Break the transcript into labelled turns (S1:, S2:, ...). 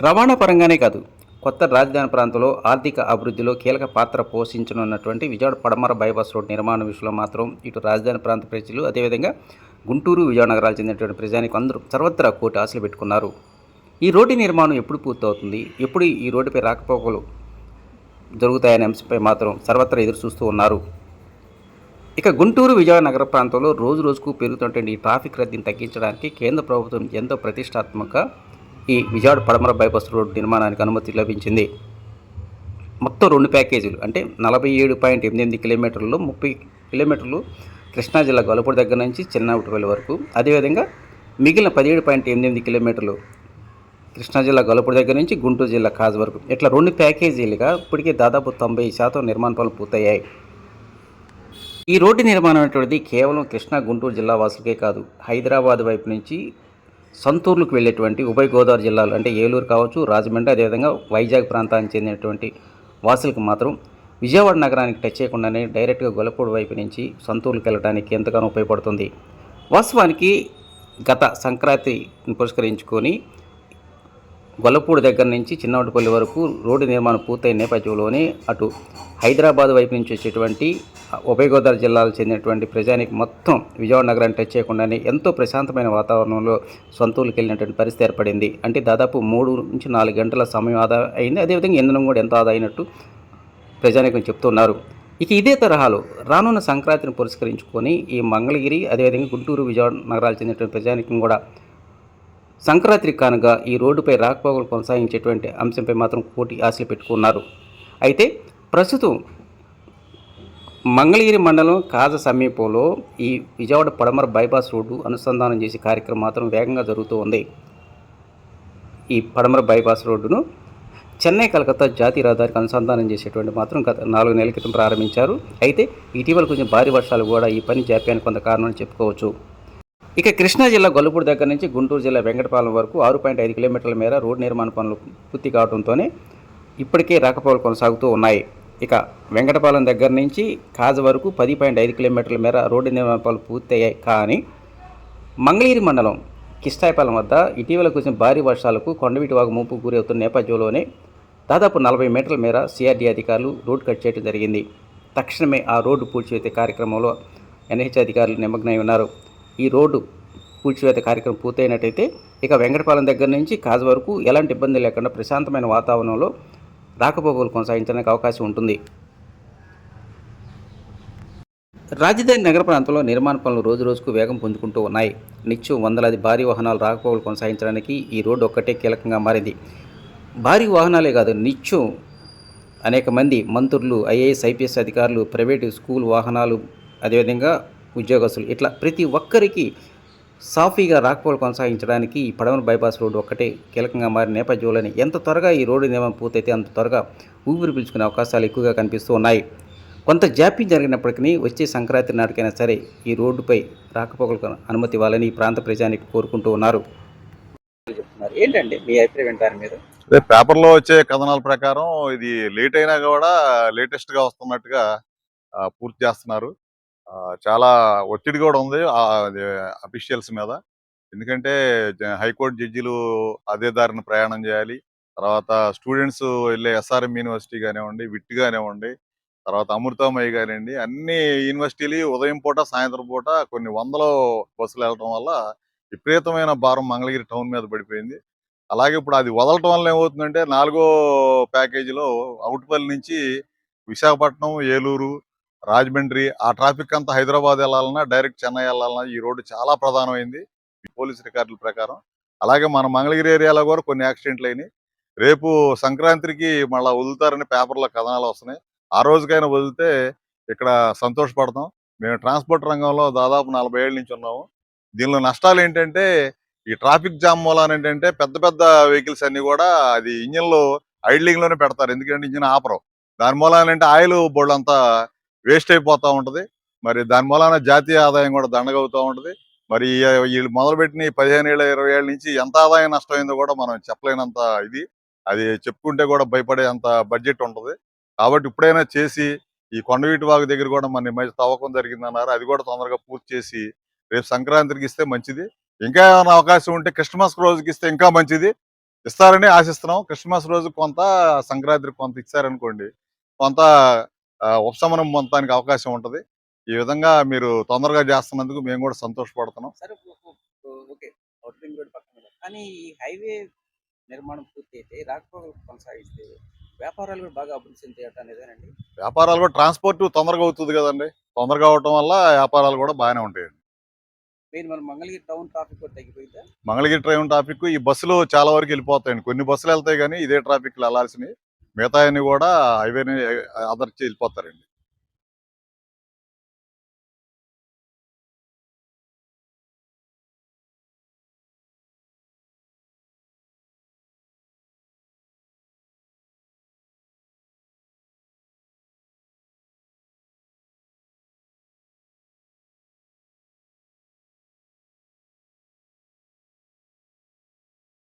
S1: రవాణా పరంగానే కాదు కొత్త రాజధాని ప్రాంతంలో ఆర్థిక అభివృద్ధిలో కీలక పాత్ర పోషించనున్నటువంటి విజయవాడ పడమర బైపాస్ రోడ్ నిర్మాణం విషయంలో మాత్రం ఇటు రాజధాని ప్రాంత ప్రజలు అదేవిధంగా గుంటూరు విజయనగరాలు చెందినటువంటి ప్రజానికి అందరూ సర్వత్రా కోటి ఆశలు పెట్టుకున్నారు. ఈ రోడ్డు నిర్మాణం ఎప్పుడు పూర్తవుతుంది? ఎప్పుడు ఈ రోడ్డుపై రాకపోకలు జరుగుతాయనే అంశంపై మాత్రం సర్వత్రా ఎదురు చూస్తూ ఉన్నారు. ఇక గుంటూరు విజయనగర ప్రాంతంలో రోజు రోజుకు పెరుగుతున్నటువంటి ఈ ట్రాఫిక్ రద్దీని తగ్గించడానికి కేంద్ర ప్రభుత్వం ఎంతో ప్రతిష్టాత్మక ఈ విజయవాడ పడమర బైపాస్ రోడ్డు నిర్మాణానికి అనుమతి లభించింది. మొత్తం రెండు ప్యాకేజీలు అంటే నలభై ఏడు పాయింట్ ఎనిమిది కిలోమీటర్లు ముప్పై కిలోమీటర్లు కృష్ణా జిల్లా గొల్లపూడి దగ్గర నుంచి చిన్నపల్లి వరకు. అదేవిధంగా మిగిలిన పదిహేడు పాయింట్ ఎనిమిది కిలోమీటర్లు కృష్ణా జిల్లా గొల్లపూడి దగ్గర నుంచి గుంటూరు జిల్లా కాజ్ వరకు. ఇట్లా రెండు ప్యాకేజీలుగా ఇప్పటికే దాదాపు తొంభై శాతం నిర్మాణ పనులు పూర్తయ్యాయి. ఈ రోడ్డు నిర్మాణం అనేటువంటిది కేవలం కృష్ణా గుంటూరు జిల్లా వాసులకే కాదు హైదరాబాద్ వైపు నుంచి సంతూర్లకు వెళ్ళేటువంటి ఉభయ గోదావరి జిల్లాలు అంటే ఏలూరు కావచ్చు రాజమండ్రి అదేవిధంగా వైజాగ్ ప్రాంతానికి చెందినటువంటి వాసులకు మాత్రం విజయవాడ నగరానికి టచ్ చేయకుండానే డైరెక్ట్గా గొల్లపూడి వైపు నుంచి సంతూర్లకు వెళ్ళడానికి ఎంతగానో ఉపయోగపడుతుంది. వాస్తవానికి గత సంక్రాంతిని పురస్కరించుకొని గొల్లపూడి దగ్గర నుంచి చిన్నవటిపల్లి వరకు రోడ్డు నిర్మాణం పూర్తయిన నేపథ్యంలోనే అటు హైదరాబాద్ వైపు నుంచి వచ్చేటువంటి ఉభయ గోదావరి జిల్లాలకు చెందినటువంటి ప్రజానికి మొత్తం విజయవాడ నగరాన్ని టచ్ చేయకుండానే ఎంతో ప్రశాంతమైన వాతావరణంలో సొంతూరుకి వెళ్ళినటువంటి పరిస్థితి ఏర్పడింది. అంటే దాదాపు మూడు నుంచి నాలుగు గంటల సమయం ఆదా అయింది. అదేవిధంగా ఇంధనం కూడా ఎంతో ఆదా అయినట్టు ప్రజానికం చెప్తున్నారు. ఇక ఇదే తరహాలో రానున్న సంక్రాంతిని పురస్కరించుకొని ఈ మంగళగిరి అదేవిధంగా గుంటూరు విజయవాడ నగరాలు చెందినటువంటి ప్రజానికం కూడా సంక్రాంతి కానుగా ఈ రోడ్డుపై రాకపోకలు కొనసాగించేటువంటి అంశంపై మాత్రం కోటి ఆశలు పెట్టుకున్నారు. అయితే ప్రస్తుతం మంగళగిరి మండలం కాజ సమీపంలో ఈ విజయవాడ పడమర బైపాస్ రోడ్డు అనుసంధానం చేసే కార్యక్రమం మాత్రం వేగంగా జరుగుతూ ఉంది. ఈ పడమర బైపాస్ రోడ్డును చెన్నై కలకత్తా జాతీయ రహదారికి అనుసంధానం చేసేటువంటి మాత్రం గత నాలుగు నెలల క్రితం ప్రారంభించారు. అయితే ఇటీవల కొంచెం భారీ వర్షాలు కూడా ఈ పని జాప్యానికి కొంత కారణం చెప్పుకోవచ్చు. ఇక కృష్ణా జిల్లా గొల్లపూడి దగ్గర నుంచి గుంటూరు జిల్లా వెంకటపాలెం వరకు ఆరు పాయింట్ ఐదు కిలోమీటర్ల మేర రోడ్డు నిర్మాణ పనులు పూర్తి కావడంతోనే ఇప్పటికే రాకపోకలు కొనసాగుతూ ఉన్నాయి. ఇక వెంకటపాలెం దగ్గర నుంచి కాజ వరకు పది పాయింట్ ఐదు కిలోమీటర్ల మేర రోడ్డు నిర్మాణ పనులు పూర్తయ్యాయి. కానీ మంగళగిరి మండలం కిష్టాయపాలెం వద్ద ఇటీవల కురిసిన భారీ వర్షాలకు కొండవీటి వాగు ముంపు గురవుతున్న నేపథ్యంలోనే దాదాపు నలభై మీటర్ల మేర సిఆర్డీ అధికారులు రోడ్డు కట్ చేయడం జరిగింది. తక్షణమే ఆ రోడ్డు పూడ్చివేత కార్యక్రమంలో ఎన్హెచ్ అధికారులు నిమగ్నమై ఉన్నారు. ఈ రోడ్డు పూడ్చివేత కార్యక్రమం పూర్తయినట్టయితే ఇక వెంకటపాలెం దగ్గర నుంచి కాజు వరకు ఎలాంటి ఇబ్బంది లేకుండా ప్రశాంతమైన వాతావరణంలో రాకపోకలు కొనసాగించడానికి అవకాశం ఉంటుంది. రాజధాని నగర ప్రాంతంలో నిర్మాణ పనులు రోజు రోజుకు వేగం పుంజుకుంటూ ఉన్నాయి. నిత్యం వందలాది భారీ వాహనాలు రాకపోకలు కొనసాగించడానికి ఈ రోడ్డు ఒక్కటే కీలకంగా మారింది. భారీ వాహనాలే కాదు నిత్యం అనేక మంది మంత్రులు ఐఏఎస్ ఐపీఎస్ అధికారులు ప్రైవేటు స్కూల్ వాహనాలు అదేవిధంగా ఉద్యోగస్తులు. ఇట్లా ప్రతి ఒక్కరికి సాఫీగా రాకపోకలు కొనసాగించడానికి ఈ పడమర బైపాస్ రోడ్డు ఒక్కటే కీలకంగా మారిన నేపథ్యంలోనే ఎంత త్వరగా ఈ రోడ్డు నిర్మాణం పూర్తయితే అంత త్వరగా ఊపిరి పీల్చుకునే అవకాశాలు ఎక్కువగా కనిపిస్తూ ఉన్నాయి. కొంత జాప్యం జరిగినప్పటికీ వచ్చే సంక్రాంతి నాటికైనా సరే ఈ రోడ్డుపై రాకపోకలకు అనుమతి ఇవ్వాలని ఈ ప్రాంత ప్రజానికి కోరుకుంటూ ఉన్నారు. చెప్తున్నారు. ఏంటండి మీ అభిప్రాయం వింటారు మీరు
S2: అదే పేపర్లో వచ్చే కథనాల ప్రకారం ఇది లేట్ అయినా కూడా లేటెస్ట్గా వస్తున్నట్టుగా పూర్తి చేస్తున్నారు. చాలా ఒత్తిడి కూడా ఉంది అఫీషియల్స్ మీద. ఎందుకంటే హైకోర్టు జడ్జిలు అదే దారిని ప్రయాణం చేయాలి. తర్వాత స్టూడెంట్స్ వెళ్ళే ఎస్ఆర్ఎం యూనివర్సిటీ కానివ్వండి విట్ కానివ్వండి తర్వాత అమృతమయ్య కానివ్వండి అన్ని యూనివర్సిటీలు ఉదయం పూట సాయంత్రం పూట కొన్ని వందల బస్సులు వెళ్ళడం వల్ల విపరీతమైన భారం మంగళగిరి టౌన్ మీద పడిపోయింది. అలాగే ఇప్పుడు అది వదలటం వల్ల ఏమవుతుందంటే నాలుగో ప్యాకేజీలో అవుట్పల్లి నుంచి విశాఖపట్నం ఏలూరు రాజమండ్రి ఆ ట్రాఫిక్ అంతా హైదరాబాద్ వెళ్ళాలన్నా డైరెక్ట్ చెన్నై వెళ్ళాలన్నా ఈ రోడ్డు చాలా ప్రధానమైంది. పోలీస్ రికార్డుల ప్రకారం. అలాగే మన మంగళగిరి ఏరియాలో కూడా కొన్ని యాక్సిడెంట్లు అయినాయి. రేపు సంక్రాంతికి మళ్ళీ వదులుతారని పేపర్లో కథనాలు వస్తున్నాయి. ఆ రోజుకైనా వదిలితే ఇక్కడ సంతోషపడతాం. మేము ట్రాన్స్పోర్ట్ రంగంలో దాదాపు నలభై ఏళ్ళ నుంచి ఉన్నాము. దీనిలో నష్టాలు ఏంటంటే ఈ ట్రాఫిక్ జామ్ మూలాన ఏంటంటే పెద్ద పెద్ద వెహికల్స్ అన్ని కూడా అది ఇంజిన్లో లోనే పెడతారు. ఎందుకంటే ఇంజిన్ ఆపరు. దాని మూలాన అంటే ఆయిల్ బోర్డు అంతా వేస్ట్ అయిపోతా ఉంటది. మరి దాని మూలాన జాతీయ ఆదాయం కూడా దండగవుతూ ఉంటది. మరి వీళ్ళు మొదలుపెట్టిన పదిహేను ఏళ్ళ ఇరవై ఏళ్ళ నుంచి ఎంత ఆదాయం నష్టమైందో కూడా మనం చెప్పలేనంత ఇది. అది చెప్పుకుంటే కూడా భయపడే అంత బడ్జెట్ ఉంటది. కాబట్టి ఇప్పుడైనా చేసి ఈ కొండవీటి వాగు దగ్గర కూడా మన మధ్య తవ్వకం జరిగిందన్నారు. అది కూడా తొందరగా పూర్తి చేసి రేపు సంక్రాంతికి ఇస్తే మంచిది. ఇంకా ఏమైనా అవకాశం ఉంటే క్రిస్మస్ రోజుకి ఇస్తే ఇంకా మంచిది. ఇస్తారని ఆశిస్తున్నాం. క్రిస్మస్ రోజు కొంత సంక్రాంతికి కొంత ఇచ్చారనుకోండి కొంత ఉపశమనం పొందడానికి అవకాశం ఉంటది. ఈ విధంగా మీరు తొందరగా చేస్తున్నందుకు మేము కూడా సంతోషపడుతున్నాం.
S1: కానీ ఈ హైవే నిర్మాణం పూర్తి అయితే రాకపోకలు కొనసాగిస్తే వ్యాపారాలు కూడా బాగా అభివృద్ధి చెందేయటం అనేదేనండి
S2: వ్యాపారాలు కూడా ట్రాన్స్పోర్ట్ తొందరగా అవుతుంది కదండి. తొందరగా అవటం వల్ల వ్యాపారాలు కూడా బాగానే ఉంటాయండి.
S1: మెయిన్ మన మంగళగిరి టౌన్ ట్రాఫిక్ కూడా తగ్గిపోయిందా?
S2: మంగళగిరి ట్రైన్ ట్రాఫిక్ ఈ బస్సులు చాలా వరకు వెళ్ళిపోతాయండి. కొన్ని బస్సులు వెళ్తాయి కానీ ఇదే ట్రాఫిక్ వెళ్ళాల్సినవి. మిగతా కూడా హైవేని అదర్చి వెళ్ళిపోతారండి